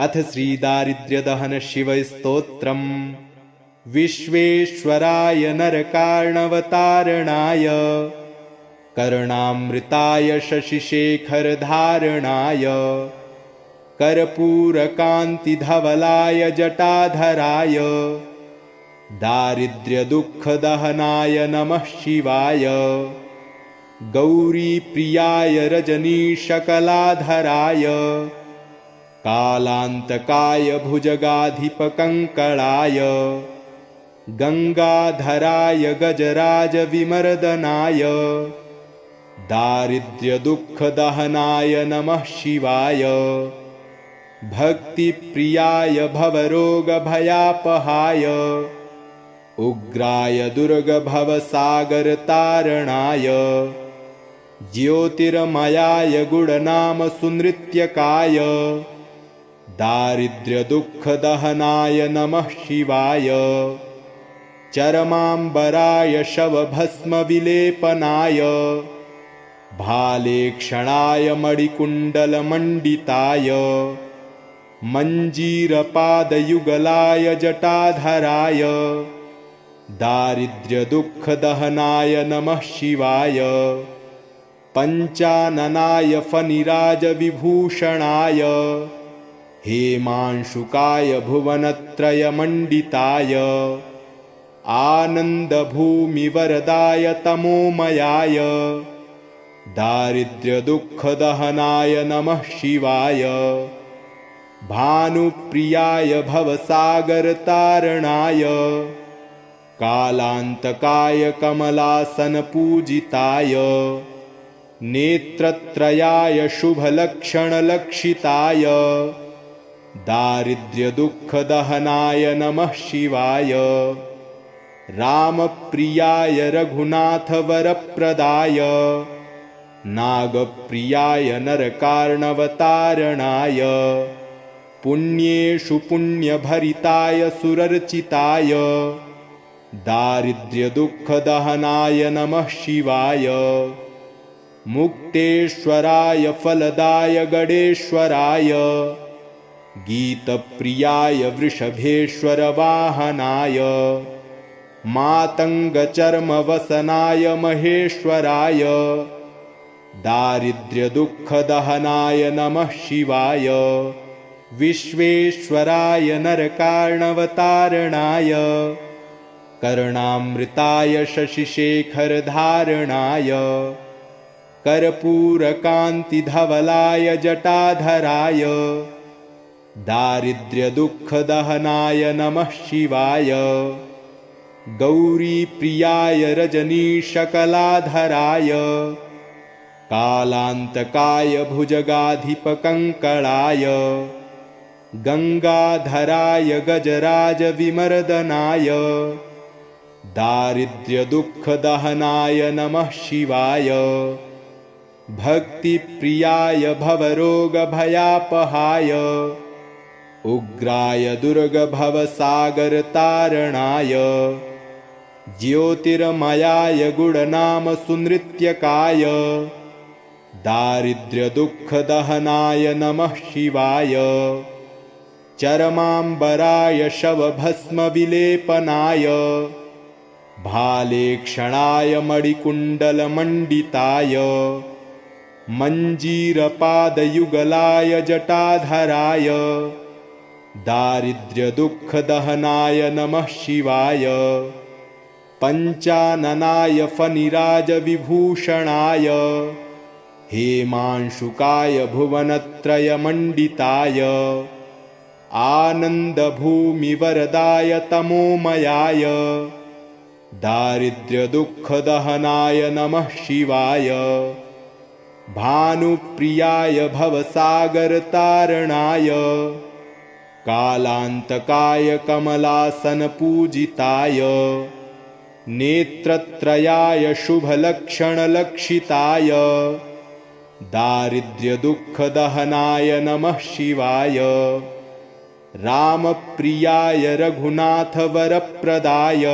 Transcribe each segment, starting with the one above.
अथ श्रीदारिद्र्यदहनशिवस्तोत्रम्। विश्वेश्वराय नरकार्णवतारणाय कर्णामृताय शशिशेखरधारणाय कर्पूरकान्तिधवलाय जटाधराय दारिद्र्यदुःखदहनाय नमः शिवाय गौरीप्रियाय रजनीशकलाधराय कालान्तकाय भुजगाधिपकङ्कणाय गङ्गाधराय गजराजविमर्दनाय दारिद्र्यदुःखदहनाय नमः शिवाय भक्तिप्रियाय भवरोगभयापहाय उग्राय दुर्गभवसागरतारणाय ज्योतिर्मयाय गुणनामसुनृत्यकाय दारिद्र्यदुःखदहनाय नमः शिवाय। चरमाम्बराय शवभस्मविलेपनाय। भालेक्षणाय मणिकुण्डलमण्डिताय। मञ्जीरपादयुगलाय जटाधराय। दारिद्र्यदुःखदहनाय नमः शिवाय। पञ्चाननाय फनिराजविभूषणाय हेमांशुकाय भुवनत्रयमण्डिताय आनन्दभूमिवरदाय तमोमयाय दारिद्र्यदुःखदहनाय नमः शिवाय भानुप्रियाय भवसागरतारणाय कालान्तकाय कमलासनपूजिताय नेत्रत्रयाय शुभलक्षणलक्षिताय दारिद्र्यदुःखदहनाय नमः शिवाय। रामप्रियाय रघुनाथवरप्रदाय। नागप्रियाय नरकार्णवतारणाय। पुण्येषु पुण्यभरिताय सुरर्चिताय। दारिद्र्यदुःखदहनाय नमः शिवाय। मुक्तेश्वराय फलदाय गणेश्वराय गीतप्रियाय वृषभेश्वरवाहनाय मातङ्गचर्मवसनाय महेश्वराय दारिद्र्यदुःखदहनाय नमः शिवाय विश्वेश्वराय नरकार्णवतारणाय कर्णामृताय शशिशेखरधारणाय कर्पूरकान्तिधवलाय जटाधराय दारिद्र्यदुःखदहनाय नमः शिवाय। गौरीप्रियाय रजनीशकलाधराय। कालान्तकाय भुजगाधिपकङ्कणाय। गङ्गाधराय गजराजविमर्दनाय। दारिद्र्यदुःखदहनाय नमः शिवाय। भक्तिप्रियाय भवरोगभयापहाय उग्राय दुर्गभवसागरतारणाय ज्योतिर्मयाय गुणनामसुनृत्यकाय दारिद्र्यदुःखदहनाय नमः शिवाय चरमाम्बराय शवभस्मविलेपनाय भालेक्षणाय मणिकुण्डलमण्डिताय मञ्जीरपादयुगलाय जटाधराय दारिद्र्यदुःखदहनाय नमः शिवाय। पञ्चाननाय फनिराजविभूषणाय हेमांशुकाय भुवनत्रयमण्डिताय। आनन्दभूमिवरदाय तमोमयाय। दारिद्र्यदुःखदहनाय नमः शिवाय। भानुप्रियाय भवसागरतारणाय कालान्तकाय कमलासनपूजिताय नेत्रत्रयाय शुभलक्षणलक्षिताय दारिद्र्यदुःखदहनाय नमः शिवाय रामप्रियाय रघुनाथवरप्रदाय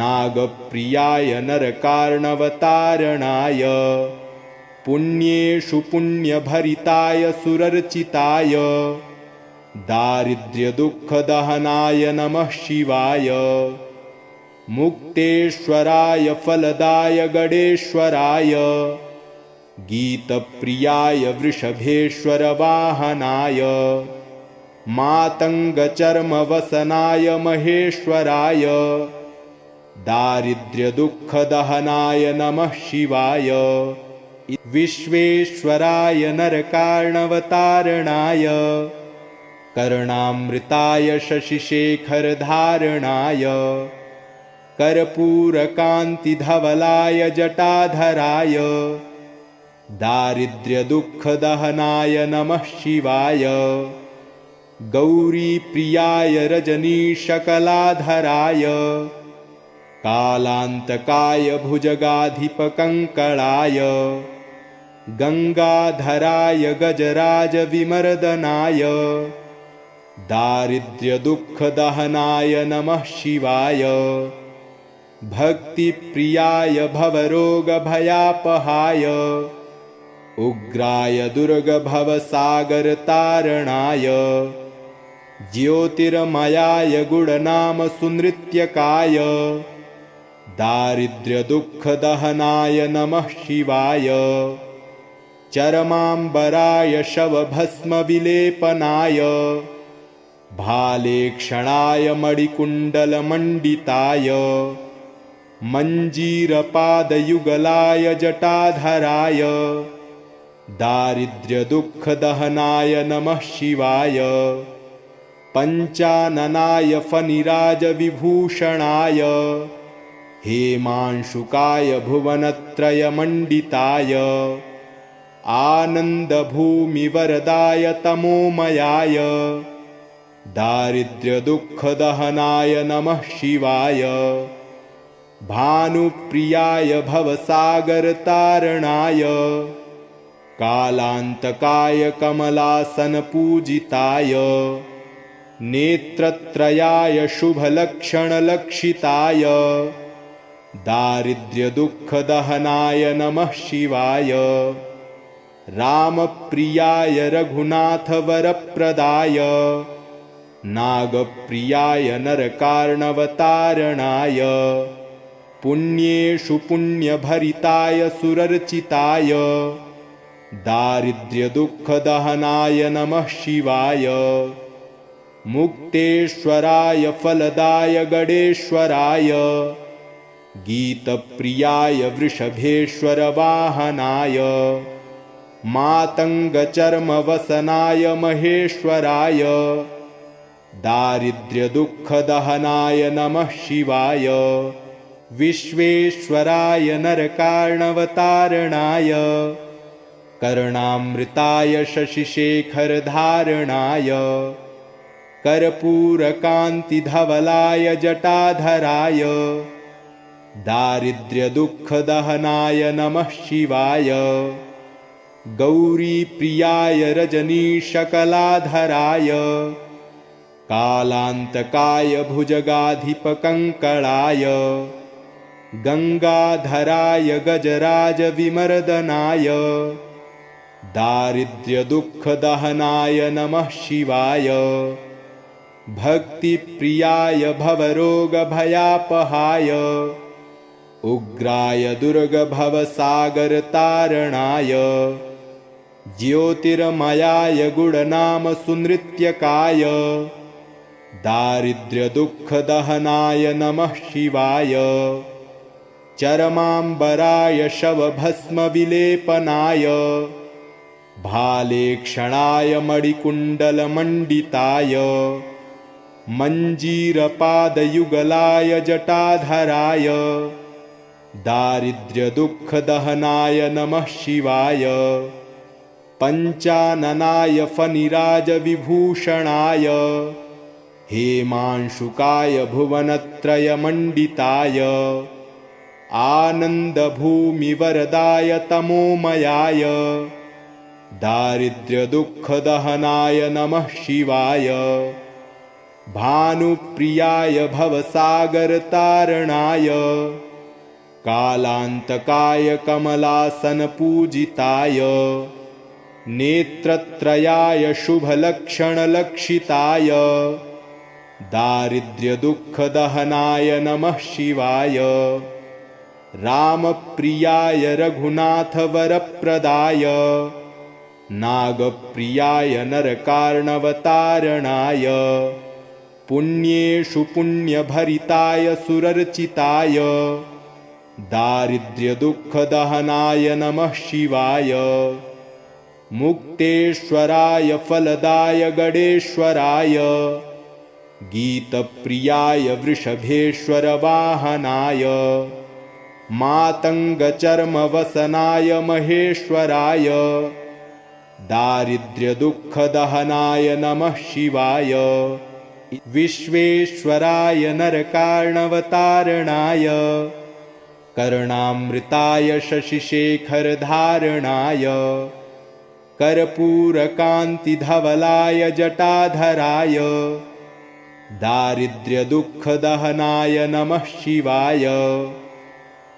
नागप्रियाय नरकार्णवतारणाय पुण्येषु पुण्यभरिताय सुरर्चिताय दारिद्र्यदुःखदहनाय नमः शिवाय। मुक्तेश्वराय फलदाय गणेश्वराय गीतप्रियाय वृषभेश्वरवाहनाय। मातङ्गचर्मवसनाय महेश्वराय। दारिद्र्यदुःखदहनाय नमः शिवाय। विश्वेश्वराय नरकार्णवतारणाय कर्णामृताय शशिशेखरधारणाय कर्पूरकान्तिधवलाय जटाधराय दारिद्र्यदुःखदहनाय नमः शिवाय गौरीप्रियाय रजनीशकलाधराय कालान्तकाय भुजगाधिपकङ्कणाय गङ्गाधराय गजराजविमर्दनाय दारिद्र्यदुःखदहनाय नमः शिवाय। भक्तिप्रियाय भवरोगभयापहाय। उग्राय दुर्गभवसागरतारणाय। ज्योतिर्मयाय गुणनामसुनृत्यकाय। दारिद्र्यदुःखदहनाय नमः शिवाय। चरमाम्बराय शवभस्मविलेपनाय भालेक्षणाय मणिकुण्डलमण्डिताय मञ्जीरपादयुगलाय जटाधराय दारिद्र्यदुःखदहनाय नमः शिवाय पञ्चाननाय फनिराजविभूषणाय हेमांशुकाय भुवनत्रयमण्डिताय आनन्दभूमिवरदाय तमोमयाय दारिद्र्यदुःखदहनाय नमः शिवाय। भानुप्रियाय भवसागरतारणाय। कालान्तकाय कमलासनपूजिताय। नेत्रत्रयाय शुभलक्षणलक्षिताय। दारिद्र्यदुःखदहनाय नमः शिवाय। रामप्रियाय रघुनाथवरप्रदाय नागप्रियाय नरकार्णवतारणाय पुण्येषु पुण्यभरिताय सुरर्चिताय दारिद्र्यदुःखदहनाय नमः शिवाय मुक्तेश्वराय फलदाय गणेश्वराय गीतप्रियाय वृषभेश्वरवाहनाय मातङ्गचर्मवसनाय महेश्वराय दारिद्र्यदुःखदहनाय नमः शिवाय। विश्वेश्वराय नरकार्णवतारणाय। कर्णामृताय शशिशेखरधारणाय। कर्पूरकान्तिधवलाय जटाधराय। दारिद्र्यदुःखदहनाय नमः शिवाय। गौरीप्रियाय रजनीशकलाधराय कालान्तकाय भुजगाधिपकङ्कणाय गङ्गाधराय गजराजविमर्दनाय दारिद्र्यदुःखदहनाय नमः शिवाय भक्तिप्रियाय भवरोगभयापहाय उग्राय दुर्गभवसागरतारणाय ज्योतिर्मयाय गुणनामसुनृत्यकाय दारिद्र्यदुःखदहनाय नमः शिवाय। चरमाम्बराय शवभस्मविलेपनाय। भालेक्षणाय मणिकुण्डलमण्डिताय। मञ्जीरपादयुगलाय जटाधराय। दारिद्र्यदुःखदहनाय नमः शिवाय। पञ्चाननाय फनिराजविभूषणाय हेमांशुकाय भुवनत्रयमण्डिताय आनन्दभूमिवरदाय तमोमयाय दारिद्र्यदुःखदहनाय नमः शिवाय भानुप्रियाय भवसागरतारणाय कालान्तकाय कमलासनपूजिताय नेत्रत्रयाय शुभलक्षणलक्षिताय दारिद्र्यदुःखदहनाय नमः शिवाय। रामप्रियाय रघुनाथवरप्रदाय। नागप्रियाय नरकार्णवतारणाय। पुण्येषु पुण्यभरिताय सुरर्चिताय। दारिद्र्यदुःखदहनाय नमः शिवाय। मुक्तेश्वराय फलदाय गणेश्वराय गीतप्रियाय वृषभेश्वरवाहनाय मातङ्गचर्मवसनाय महेश्वराय दारिद्र्यदुःखदहनाय नमः शिवाय विश्वेश्वराय नरकार्णवतारणाय कर्णामृताय शशिशेखरधारणाय कर्पूरकान्तिधवलाय जटाधराय दारिद्र्यदुःखदहनाय नमः शिवाय।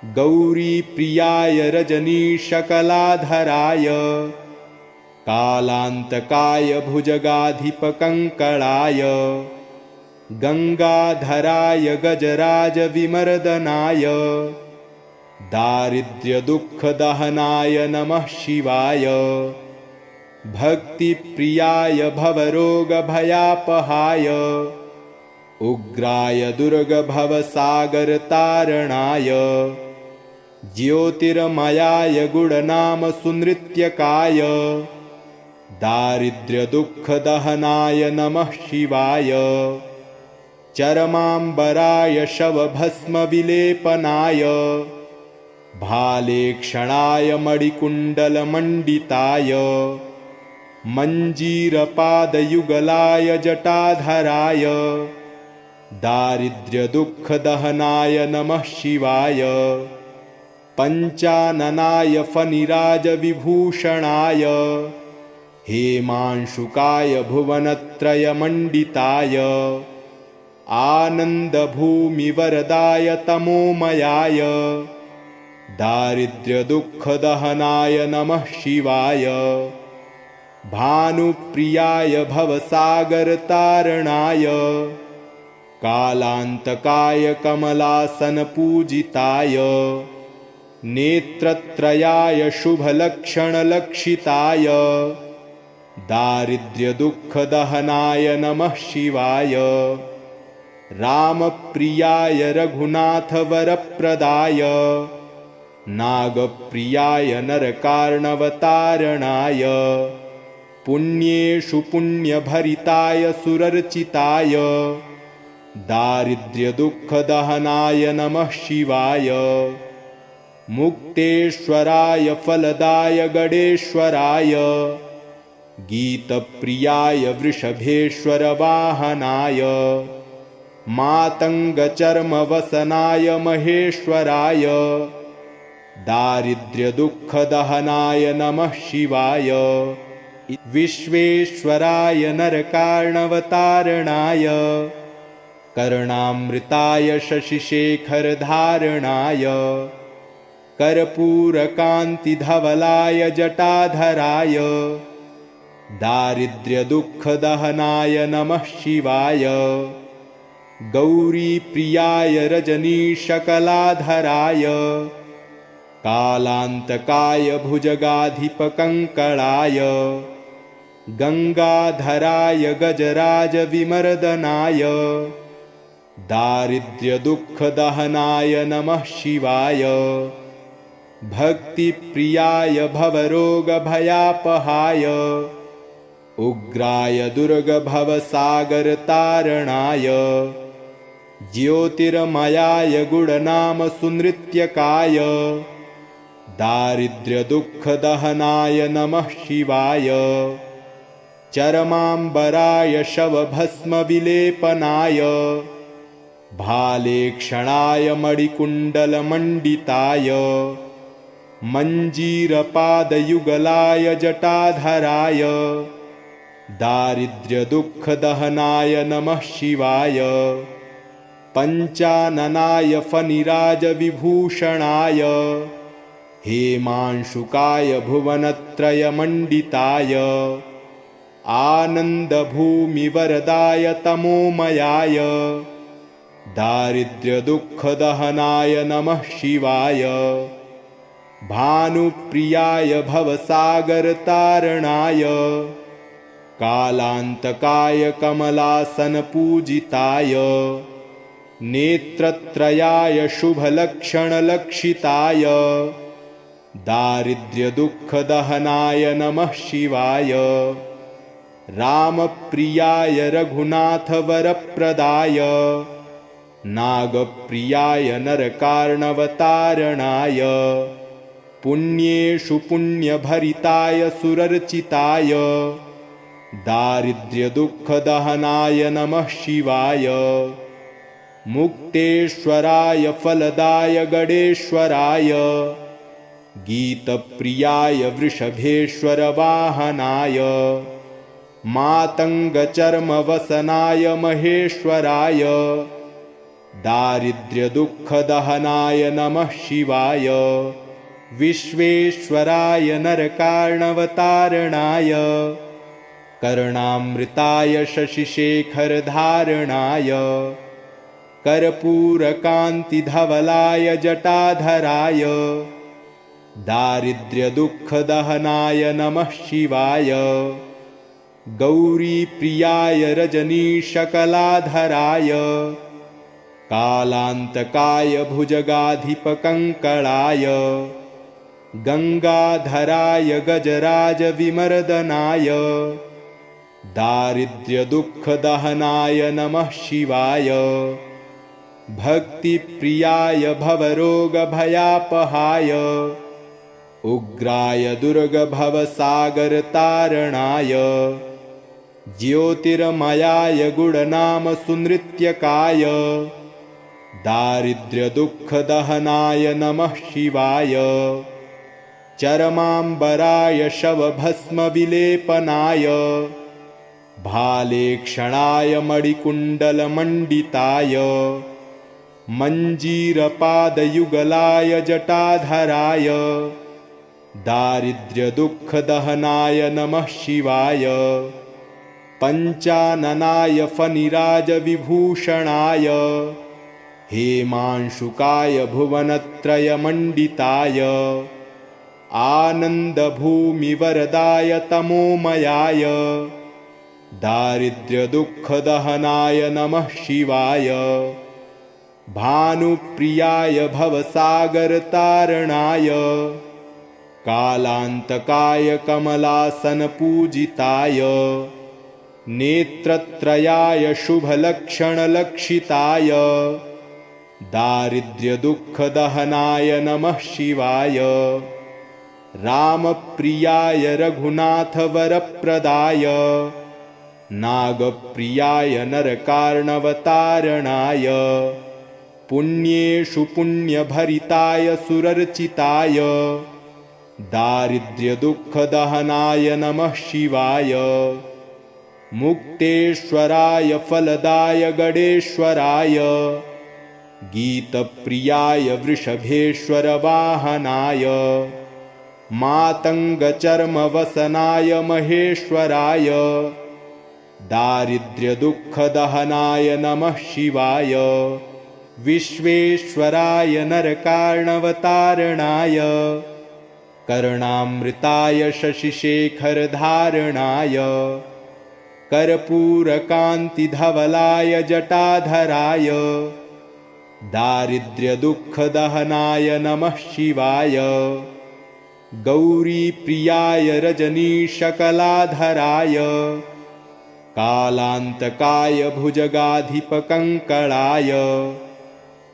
गौरीप्रियाय रजनीशकलाधराय। कालान्तकाय भुजगाधिपकङ्कणाय। गङ्गाधराय गजराजविमर्दनाय। दारिद्र्यदुःखदहनाय नमः शिवाय। भक्तिप्रियाय भवरोगभयापहाय उग्राय दुर्गभवसागरतारणाय ज्योतिर्मयाय गुणनामसुनृत्यकाय दारिद्र्यदुःखदहनाय नमः शिवाय चरमाम्बराय शवभस्मविलेपनाय भालेक्षणाय मणिकुण्डलमण्डिताय मञ्जीरपादयुगलाय जटाधराय दारिद्र्यदुःखदहनाय नमः शिवाय। पञ्चाननाय फनिराजविभूषणाय हेमांशुकाय भुवनत्रयमण्डिताय। आनन्दभूमिवरदाय तमोमयाय। दारिद्र्यदुःखदहनाय नमः शिवाय। भानुप्रियाय भवसागरतारणाय कालान्तकाय कमलासनपूजिताय नेत्रत्रयाय शुभलक्षणलक्षिताय दारिद्र्यदुःखदहनाय नमः शिवाय रामप्रियाय रघुनाथवरप्रदाय नागप्रियाय नरकार्णवतारणाय पुण्येषु पुण्यभरिताय सुरर्चिताय दारिद्र्यदुःखदहनाय नमः शिवाय। मुक्तेश्वराय फलदाय गणेश्वराय गीतप्रियाय वृषभेश्वरवाहनाय। मातङ्गचर्मवसनाय महेश्वराय। दारिद्र्यदुःखदहनाय नमः शिवाय। विश्वेश्वराय नरकार्णवतारणाय कर्णामृताय शशिशेखरधारणाय कर्पूरकान्तिधवलाय जटाधराय दारिद्र्यदुःखदहनाय नमः शिवाय गौरीप्रियाय रजनीशकलाधराय कालान्तकाय भुजगाधिपकङ्कणाय गङ्गाधराय गजराजविमर्दनाय दारिद्र्यदुःखदहनाय नमः शिवाय। भक्तिप्रियाय भवरोगभयापहाय। उग्राय दुर्गभवसागरतारणाय। ज्योतिर्मयाय गुणनामसुनृत्यकाय। दारिद्र्यदुःखदहनाय नमः शिवाय। चरमाम्बराय शवभस्मविलेपनाय भालेक्षणाय मणिकुण्डलमण्डिताय मञ्जीरपादयुगलाय जटाधराय दारिद्र्यदुःखदहनाय नमः शिवाय पञ्चाननाय फनिराजविभूषणाय हेमांशुकाय भुवनत्रयमण्डिताय आनन्दभूमिवरदाय तमोमयाय दारिद्र्यदुःखदहनाय नमः शिवाय। भानुप्रियाय भवसागरतारणाय। कालान्तकाय कमलासनपूजिताय। नेत्रत्रयाय शुभलक्षणलक्षिताय। दारिद्र्यदुःखदहनाय नमः शिवाय। रामप्रियाय रघुनाथवरप्रदाय नागप्रियाय नरकार्णवतारणाय पुण्येषु पुण्यभरिताय सुरर्चिताय दारिद्र्यदुःखदहनाय नमः शिवाय मुक्तेश्वराय फलदाय गणेश्वराय गीतप्रियाय वृषभेश्वरवाहनाय मातङ्गचर्मवसनाय महेश्वराय दारिद्र्यदुःखदहनाय नमः शिवाय। विश्वेश्वराय नरकार्णवतारणाय। कर्णामृताय शशिशेखरधारणाय। कर्पूरकान्तिधवलाय जटाधराय। दारिद्र्यदुःखदहनाय नमः शिवाय। गौरीप्रियाय रजनीशकलाधराय कालान्तकाय भुजगाधिपकङ्कणाय गङ्गाधराय गजराजविमर्दनाय दारिद्र्यदुःखदहनाय नमः शिवाय भक्तिप्रियाय भवरोगभयापहाय उग्राय दुर्गभवसागरतारणाय ज्योतिर्मयाय गुणनामसुनृत्यकाय दारिद्र्यदुःखदहनाय नमः शिवाय। चरमाम्बराय शवभस्मविलेपनाय। भालेक्षणाय मणिकुण्डलमण्डिताय। मञ्जीरपादयुगलाय जटाधराय। दारिद्र्यदुःखदहनाय नमः शिवाय। पञ्चाननाय फनिराजविभूषणाय हेमांशुकाय भुवनत्रयमण्डिताय आनन्दभूमिवरदाय तमोमयाय दारिद्र्यदुःखदहनाय नमः शिवाय भानुप्रियाय भवसागरतारणाय कालान्तकाय कमलासनपूजिताय नेत्रत्रयाय शुभलक्षणलक्षिताय दारिद्र्यदुःखदहनाय नमः शिवाय। रामप्रियाय रघुनाथवरप्रदाय। नागप्रियाय नरकार्णवतारणाय। पुण्येषु पुण्यभरिताय सुरर्चिताय। दारिद्र्यदुःखदहनाय नमः शिवाय। मुक्तेश्वराय फलदाय गणेश्वराय गीतप्रियाय वृषभेश्वरवाहनाय मातङ्गचर्मवसनाय महेश्वराय दारिद्र्यदुःखदहनाय नमः शिवाय विश्वेश्वराय नरकार्णवतारणाय कर्णामृताय शशिशेखरधारणाय कर्पूरकान्तिधवलाय जटाधराय दारिद्र्यदुःखदहनाय नमः शिवाय। गौरीप्रियाय रजनीशकलाधराय। कालान्तकाय भुजगाधिपकङ्कणाय।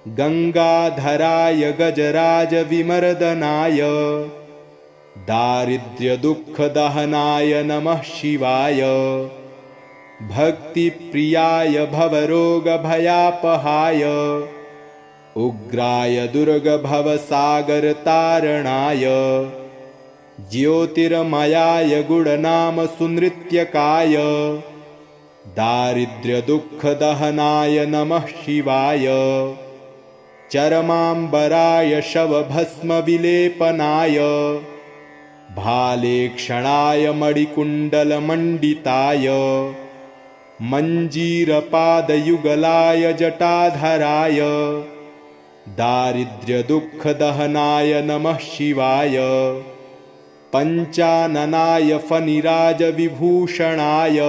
गङ्गाधराय गजराजविमर्दनाय। दारिद्र्यदुःखदहनाय नमः शिवाय। भक्तिप्रियाय भवरोगभयापहाय उग्राय दुर्गभवसागरतारणाय ज्योतिर्मयाय गुणनामसुनृत्यकाय दारिद्र्यदुःखदहनाय नमः शिवाय चरमाम्बराय शवभस्मविलेपनाय भालेक्षणाय मणिकुण्डलमण्डिताय मञ्जीरपादयुगलाय जटाधराय दारिद्र्यदुःखदहनाय नमः शिवाय। पञ्चाननाय फनिराजविभूषणाय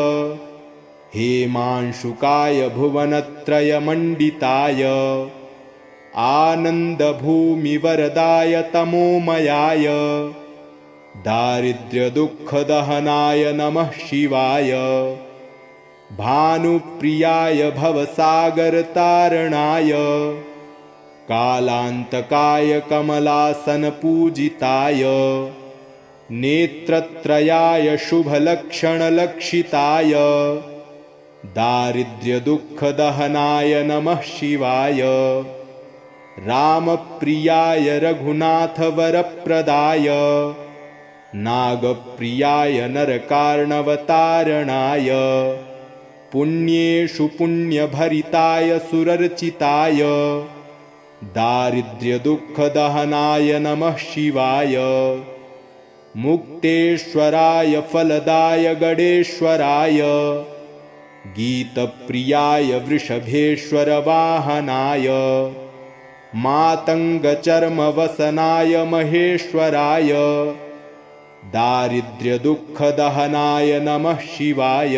हेमांशुकाय भुवनत्रयमण्डिताय आनन्दभूमिवरदाय तमोमयाय। दारिद्र्यदुःखदहनाय नमः शिवाय। भानुप्रियाय भवसागरतारणाय कालान्तकाय कमलासनपूजिताय नेत्रत्रयाय शुभलक्षणलक्षिताय दारिद्र्यदुःखदहनाय नमः शिवाय रामप्रियाय रघुनाथवरप्रदाय नागप्रियाय नरकार्णवतारणाय पुण्येषु पुण्यभरिताय सुरर्चिताय दारिद्र्यदुःखदहनाय नमः शिवाय। मुक्तेश्वराय फलदाय गणेश्वराय गीतप्रियाय वृषभेश्वरवाहनाय। मातङ्गचर्मवसनाय महेश्वराय। दारिद्र्यदुःखदहनाय नमः शिवाय।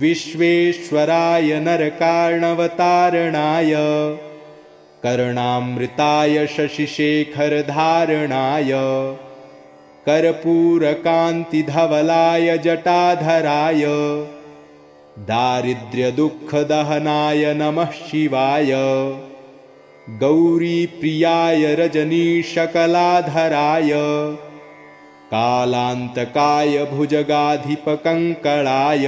विश्वेश्वराय नरकार्णवतारणाय कर्णामृताय शशिशेखरधारणाय कर्पूरकान्तिधवलाय जटाधराय दारिद्र्यदुःखदहनाय नमः शिवाय गौरीप्रियाय रजनीशकलाधराय कालान्तकाय भुजगाधिपकङ्कणाय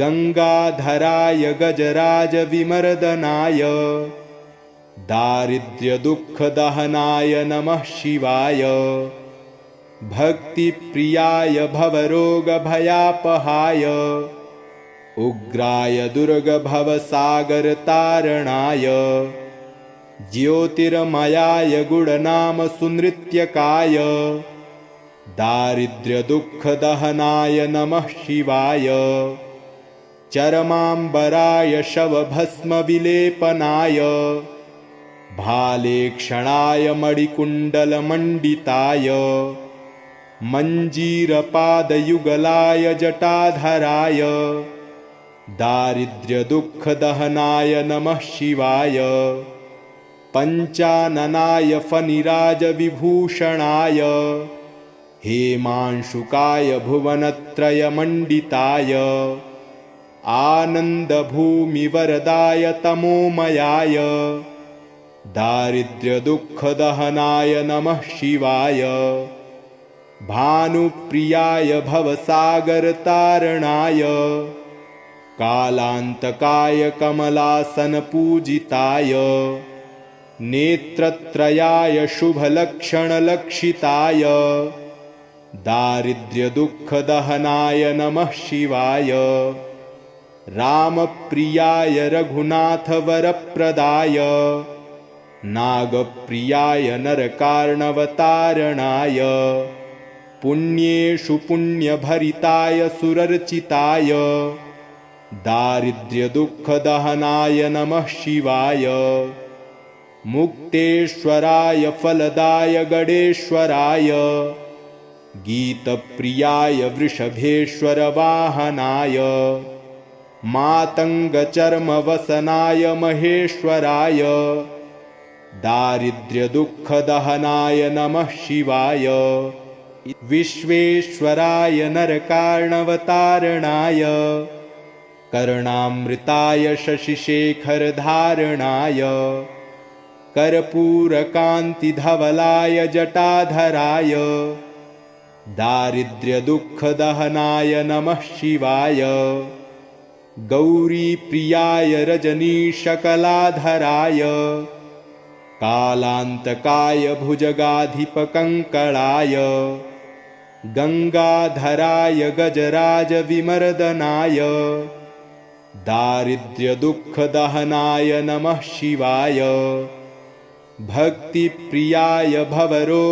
गङ्गाधराय गजराजविमर्दनाय दारिद्र्यदुःखदहनाय नमः शिवाय। भक्तिप्रियाय भवरोगभयापहाय। उग्राय दुर्गभवसागरतारणाय। ज्योतिर्मयाय गुणनामसुनृत्यकाय। दारिद्र्यदुःखदहनाय नमः शिवाय। चरमाम्बराय शवभस्मविलेपनाय भालेक्षणाय मणिकुण्डलमण्डिताय मञ्जीरपादयुगलाय जटाधराय दारिद्र्यदुःखदहनाय नमः शिवाय पञ्चाननाय फनिराजविभूषणाय हेमांशुकाय भुवनत्रयमण्डिताय आनन्दभूमिवरदाय तमोमयाय दारिद्र्यदुःखदहनाय नमः शिवाय। भानुप्रियाय भवसागरतारणाय। कालान्तकाय कमलासनपूजिताय। नेत्रत्रयाय शुभलक्षणलक्षिताय। दारिद्र्यदुःखदहनाय नमः शिवाय। रामप्रियाय रघुनाथवरप्रदाय नागप्रियाय नरकार्णवतारणाय पुण्येषु पुण्यभरिताय सुरर्चिताय दारिद्र्यदुःखदहनाय नमः शिवाय मुक्तेश्वराय फलदाय गणेश्वराय गीतप्रियाय वृषभेश्वरवाहनाय मातङ्गचर्मवसनाय महेश्वराय दारिद्र्यदुःखदहनाय नमः शिवाय। विश्वेश्वराय नरकार्णवतारणाय। कर्णामृताय शशिशेखरधारणाय। कर्पूरकान्तिधवलाय जटाधराय। दारिद्र्यदुःखदहनाय नमः शिवाय। गौरीप्रियाय रजनीशकलाधराय कालान्तकाय भुजगाधिपकङ्कणाय गङ्गाधराय गजराजविमर्दनाय दारिद्र्यदुःखदहनाय नमः शिवाय भक्तिप्रियाय भवरोगभयापहाय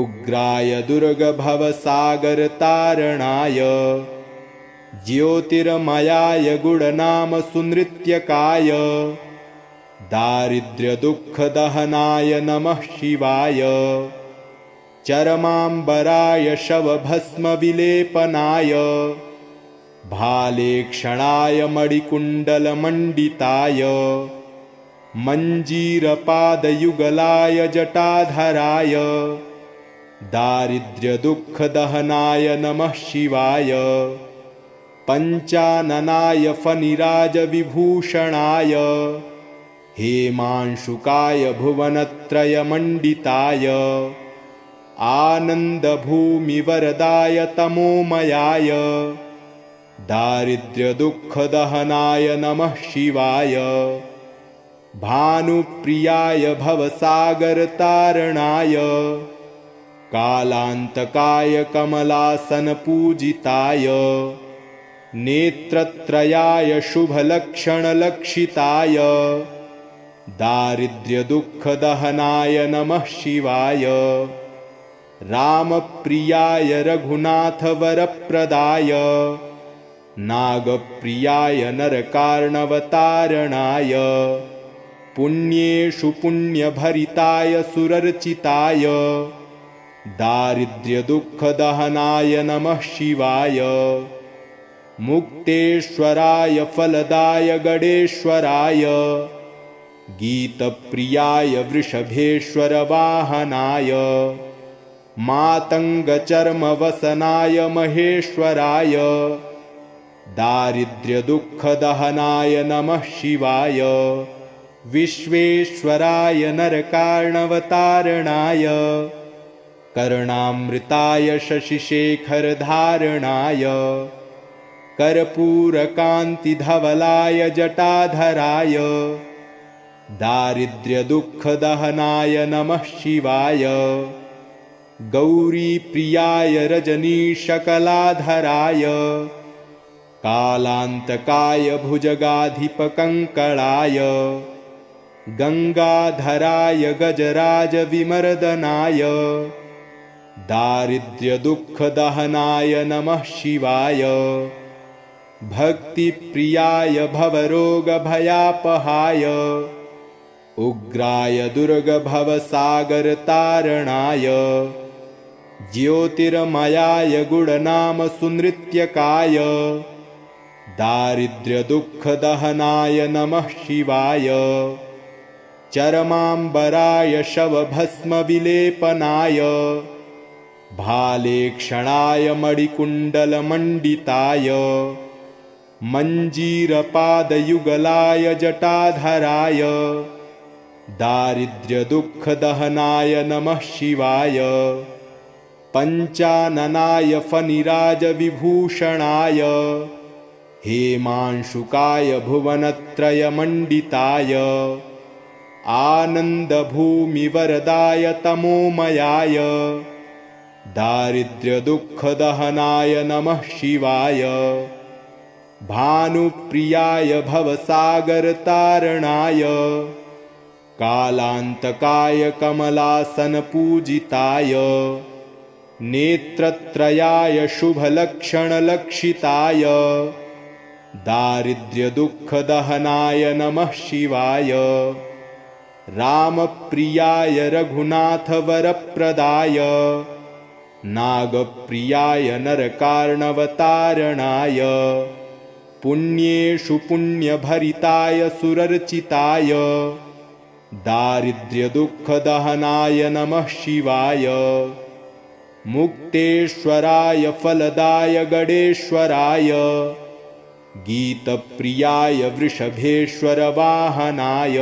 उग्राय दुर्गभवसागरतारणाय ज्योतिर्मयाय गुणनामसुनृत्यकाय दारिद्र्यदुःखदहनाय नमः शिवाय। चरमाम्बराय शवभस्मविलेपनाय। भालेक्षणाय मणिकुण्डलमण्डिताय। मञ्जीरपादयुगलाय जटाधराय। दारिद्र्यदुःखदहनाय नमः शिवाय। पञ्चाननाय फनिराजविभूषणाय हेमांशुकाय भुवनत्रयमण्डिताय आनन्दभूमिवरदाय तमोमयाय दारिद्र्यदुःखदहनाय नमः शिवाय भानुप्रियाय भवसागरतारणाय कालान्तकाय कमलासनपूजिताय नेत्रत्रयाय शुभलक्षणलक्षिताय दारिद्र्यदुःखदहनाय नमः शिवाय। रामप्रियाय रघुनाथवरप्रदाय। नागप्रियाय नरकार्णवतारणाय। पुण्येषु पुण्यभरिताय सुरर्चिताय। दारिद्र्यदुःखदहनाय नमः शिवाय। मुक्तेश्वराय फलदाय गणेश्वराय गीतप्रियाय वृषभेश्वरवाहनाय मातङ्गचर्मवसनाय महेश्वराय दारिद्र्यदुःखदहनाय नमः शिवाय विश्वेश्वराय नरकार्णवतारणाय कर्णामृताय शशिशेखरधारणाय कर्पूरकान्तिधवलाय जटाधराय दारिद्र्यदुःखदहनाय नमः शिवाय। गौरीप्रियाय रजनीशकलाधराय। कालान्तकाय भुजगाधिपकङ्कणाय। गङ्गाधराय गजराजविमर्दनाय। दारिद्र्यदुःखदहनाय नमः शिवाय। भक्तिप्रियाय भवरोगभयापहाय उग्राय दुर्गभवसागरतारणाय ज्योतिर्मयाय गुणनामसुनृत्यकाय दारिद्र्यदुःखदहनाय नमः शिवाय चरमाम्बराय शवभस्मविलेपनाय भालेक्षणाय मणिकुण्डलमण्डिताय मञ्जीरपादयुगलाय जटाधराय दारिद्र्यदुःखदहनाय नमः शिवाय। पञ्चाननाय फनिराजविभूषणाय हेमांशुकाय भुवनत्रयमण्डिताय आनन्दभूमिवरदाय तमोमयाय। दारिद्र्यदुःखदहनाय नमः शिवाय। भानुप्रियाय भवसागरतारणाय कालान्तकाय कमलासनपूजिताय नेत्रत्रयाय शुभलक्षणलक्षिताय दारिद्र्यदुःखदहनाय नमः शिवाय रामप्रियाय रघुनाथवरप्रदाय नागप्रियाय नरकार्णवतारणाय पुण्येषु पुण्यभरिताय सुरर्चिताय दारिद्र्यदुःखदहनाय नमः शिवाय। मुक्तेश्वराय फलदाय गणेश्वराय गीतप्रियाय वृषभेश्वरवाहनाय।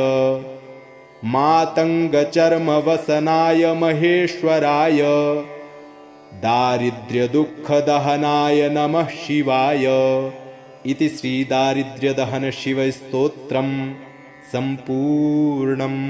मातङ्गचर्मवसनाय महेश्वराय। दारिद्र्यदुःखदहनाय नमः शिवाय। इति श्रीदारिद्र्यदहनशिवस्तोत्रं सम्पूर्णम्